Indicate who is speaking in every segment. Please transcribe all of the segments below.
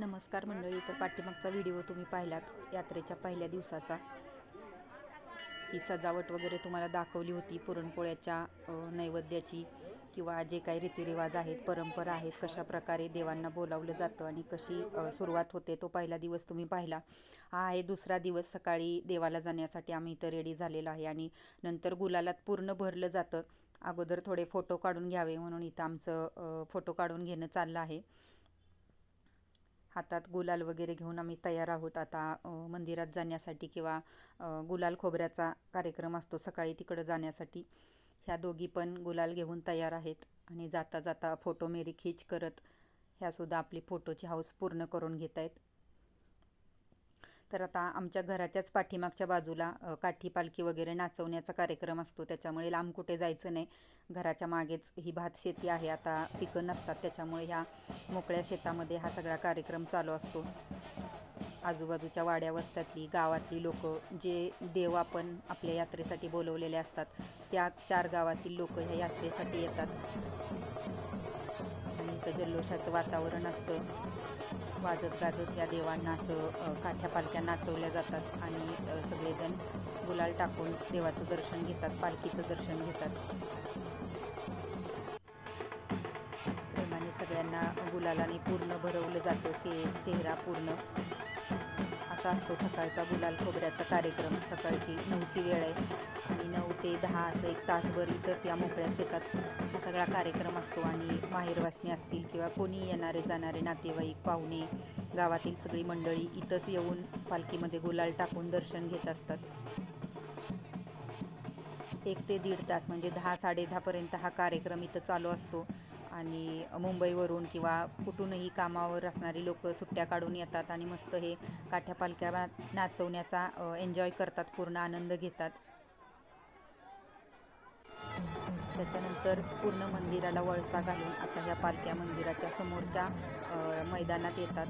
Speaker 1: नमस्कार मंडळी तर पाठीमागचा व्हिडिओ तुम्ही पाहिलात यात्रेच्या पहिल्या दिवसाचा. ही सजावट वगैरे तुम्हाला दाखवली होती पुरणपोळ्याच्या नैवेद्याची किंवा जे काही रीतिरिवाज आहेत परंपरा आहेत कशा प्रकारे देवांना बोलावलं जातं आणि कशी सुरुवात होते तो पहिला दिवस तुम्ही पाहिला. हा आहे दुसरा दिवस सकाळी देवाला जाण्यासाठी आम्ही इथं रेडी झालेलो आहे आणि नंतर गुलालात पूर्ण भरलं जातं. अगोदर थोडे फोटो काढून घ्यावे म्हणून इथं आमचं फोटो काढून घेणं चाललं आहे. हातात गुलाल वगैरे घेऊन आम्ही तयार आहोत. आता मंदिरात जाण्यासाठी किंवा गुलाल खोबऱ्याचा कार्यक्रम असतो सकाळी तिकडं जाण्यासाठी. ह्या दोघी पण गुलाल घेऊन तयार आहेत आणि जाता जाता फोटो मेरी खीच करत ह्यासुद्धा आपली फोटोची हाऊस पूर्ण करून घेत आहेत तर आता आमच्या घराच्याच पाठीमागच्या बाजूला काठी पालखी वगैरे नाचवण्याचा कार्यक्रम असतो. त्याच्यामुळे लांब कुठे जायचं नाही. घराच्या मागेच ही भात शेती आहे. आता पिकं नसतात. त्याच्यामुळे ह्या मोकळ्या शेतामध्ये हा सगळा कार्यक्रम चालू असतो. आजूबाजूच्या वाड्या वस्त्यातली गावातली लोक जे देव आपण आपल्या यात्रेसाठी बोलवलेले असतात त्या चार गावातील लोक ह्या यात्रेसाठी येतात. असतं जल्लोषाचं वातावरण असतं. वाजत गाजत ह्या देवांना असं काठ्या पालख्या नाचवल्या जातात आणि सगळेजण गुलाल टाकून देवाचं दर्शन घेतात पालखीचं दर्शन घेतात. प्रेमाने सगळ्यांना गुलालाने पूर्ण भरवलं जातं केस चेहरा पूर्ण. असा असतो सकाळचा गुलाल खोबऱ्याचा कार्यक्रम सकाळची नऊची वेळ आहे. आणि नऊ ते दहा असं एक तासभर इथंच या मोकळ्या शेतात हा सगळा कार्यक्रम असतो. आणि माहेरवासणी असतील किंवा कोणी येणारे जाणारे नातेवाईक पाहुणे गावातील सगळी मंडळी इथंच येऊन पालखीमध्ये गुलाल टाकून दर्शन घेत असतात. एक ते दीड तास म्हणजे दहा साडे दहापर्यंत हा कार्यक्रम इथं चालू असतो. आणि मुंबईवरून किंवा कुठूनही कामावर असणारी लोक सुट्ट्या काढून येतात आणि मस्त हे काठ्या पालख्या नाचवण्याचा एन्जॉय करतात पूर्ण आनंद घेतात. त्याच्यानंतर पूर्ण मंदिराला वळसा घालून आता ह्या पालख्या मंदिराच्या समोरच्या मैदानात येतात.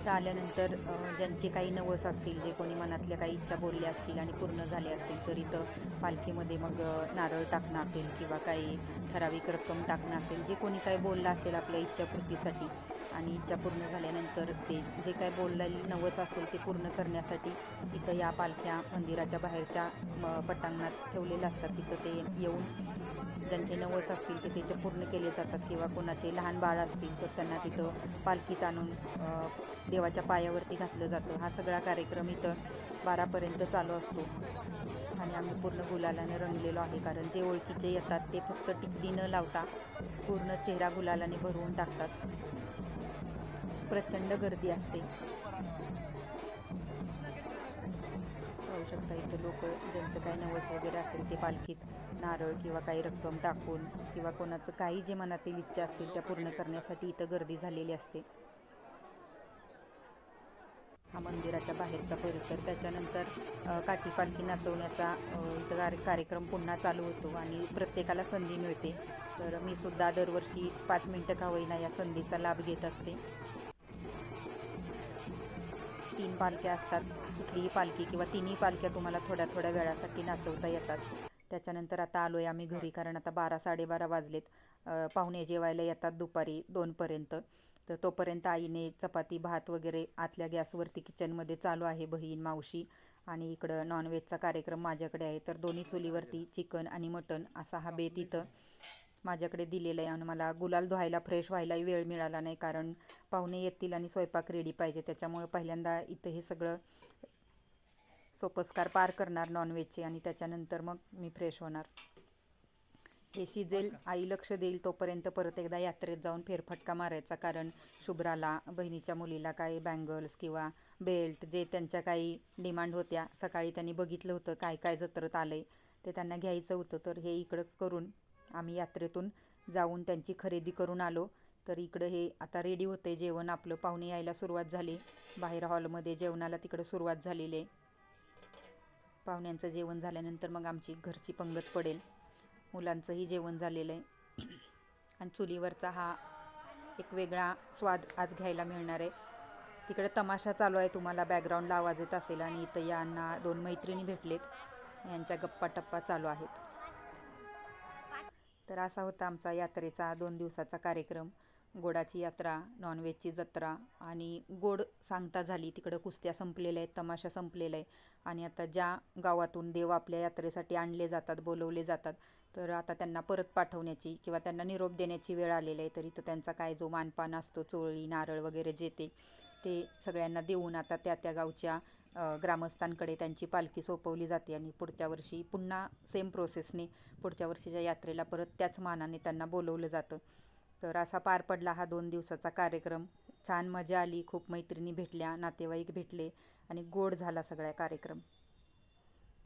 Speaker 1: इथं आल्यानंतर ज्यांचे काही नवस असतील जे कोणी मनातल्या काही इच्छा बोलल्या असतील आणि पूर्ण झाल्या असतील तर इथं पालखीमध्ये मग नारळ टाकणं असेल किंवा काही ठराविक रक्कम टाकणं असेल जे कोणी काही बोललं असेल आपल्या इच्छापूर्तीसाठी आणि इच्छा पूर्ण झाल्यानंतर ते जे काय बोललेलं नवस असेल ते पूर्ण करण्यासाठी इथं या पालख्या मंदिराच्या बाहेरच्या म, पटांगणात ठेवलेल्या असतात. तिथं ते येऊन ज्यांचे नवस असतील ते तिथे पूर्ण केले जातात किंवा कोणाचे लहान बाळ असतील तर त्यांना तिथं पालखीत आणून देवाच्या पायावरती घातलं जातं. हा सगळा कार्यक्रम इथं बारापर्यंत चालू असतो. आणि आम्ही पूर्ण गुलालाने रंगलेलो आहे. कारण जे ओळखीचे येतात ते फक्त टिकली न लावता पूर्ण चेहरा गुलालाने भरवून टाकतात. प्रचंड गर्दी असते. पाहू शकता इथं लोक ज्यांचं काही नवस वगैरे असेल ते पालखीत नारळ किंवा काही रक्कम टाकून किंवा कोणाचं काही जे मनातील इच्छा असतील त्या पूर्ण करण्यासाठी इथं गर्दी झालेली असते. हा मंदिराच्या बाहेरचा परिसर. त्याच्यानंतर काठी पालखी नाचवण्याचा अ, इथं कार्य- कार्यक्रम पुन्हा चालू होतो आणि प्रत्येकाला संधी मिळते. तर मी सुद्धा दरवर्षी पाच मिनटं का होईना या संधीचा लाभ घेत असते. तीन पालख्या असतात. कुठलीही पालखी किंवा तिन्ही पालख्या तुम्हाला थोड्या थोड्या वेळासाठी नाचवता येतात. त्याच्यानंतर आता आलो आहे आम्ही घरी कारण आता बारा साडेबारा वाजलेत. पाहुणे जेवायला येतात दुपारी दोनपर्यंत. तर तोपर्यंत आईने चपाती भात वगैरे आतल्या गॅसवरती किचनमध्ये चालू आहे बहीण मावशी आणि इकडं नॉनव्हेजचा कार्यक्रम माझ्याकडे आहे. तर दोन्ही चुलीवरती चिकन आणि मटण असा हा बेत इथं माझ्याकडे दिलेलं आहे आणि मला गुलाल धुवायला फ्रेश व्हायलाही वेळ मिळाला नाही कारण पाहुणे येतील आणि स्वयंपाक रेडी पाहिजे. त्याच्यामुळं पहिल्यांदा इथं हे सगळं सोपस्कार पार करणार नॉनव्हेजचे आणि त्याच्यानंतर मग मी फ्रेश होणार. हे शिजेल आई लक्ष देईल तोपर्यंत परत एकदा यात्रेत जाऊन फेरफटका मारायचा. कारण शुभ्राला बहिणीच्या मुलीला काही बँगल्स किंवा बेल्ट जे त्यांच्या काही डिमांड होत्या सकाळी त्यांनी बघितलं होतं काय काय जत्रत आलं आहे ते त्यांना घ्यायचं होतं. तर हे इकडं करून आम्ही यात्रेतून जाऊन त्यांची खरेदी करून आलो. तर इकडं हे आता रेडी होते जेवण. आपलं पाहुणे यायला सुरुवात झाली. बाहेर हॉलमध्ये जेवणाला तिकडं सुरुवात झालेली आहे. पाहुण्यांचं जेवण झाल्यानंतर मग आमची घरची पंगत पडेल. मुलांचंही जेवण झालेलं आहे. आणि चुलीवरचा हा एक वेगळा स्वाद आज घ्यायला मिळणार आहे. तिकडे तमाशा चालू आहे तुम्हाला बॅकग्राऊंडला आवाज येत असेल आणि इथं यांना दोन मैत्रिणी भेटलेत. यांच्या गप्पा टप्पा चालू आहेत. तर असा होता आमचा यात्रेचा दोन दिवसाचा कार्यक्रम. गोडाची यात्रा नॉनव्हेजची जत्रा आणि गोड सांगता झाली. तिकडं कुस्त्या संपलेल्या आहेत तमाशा संपलेला आहे. आणि आता ज्या गावातून देव आपल्या यात्रेसाठी आणले जातात बोलवले जातात तर आता त्यांना परत पाठवण्याची किंवा त्यांना निरोप देण्याची वेळ आलेली आहे तरी तर त्यांचा काय जो मानपान असतो चोळी नारळ वगैरे जे ते ते सगळ्यांना देऊन आता त्या त्या गावच्या ग्रामस्थांकडे त्यांची पालखी सोपवली जाते आणि पुढच्या वर्षी पुन्हा सेम प्रोसेसने पुढच्या वर्षीच्या यात्रेला परत त्याच मानाने त्यांना बोलवलं जातं. तर असा पार पडला हा दोन दिवसाचा कार्यक्रम. छान मजा आली खूप मैत्रिणी भेटल्या नातेवाईक भेटले आणि गोड झाला सगळा कार्यक्रम.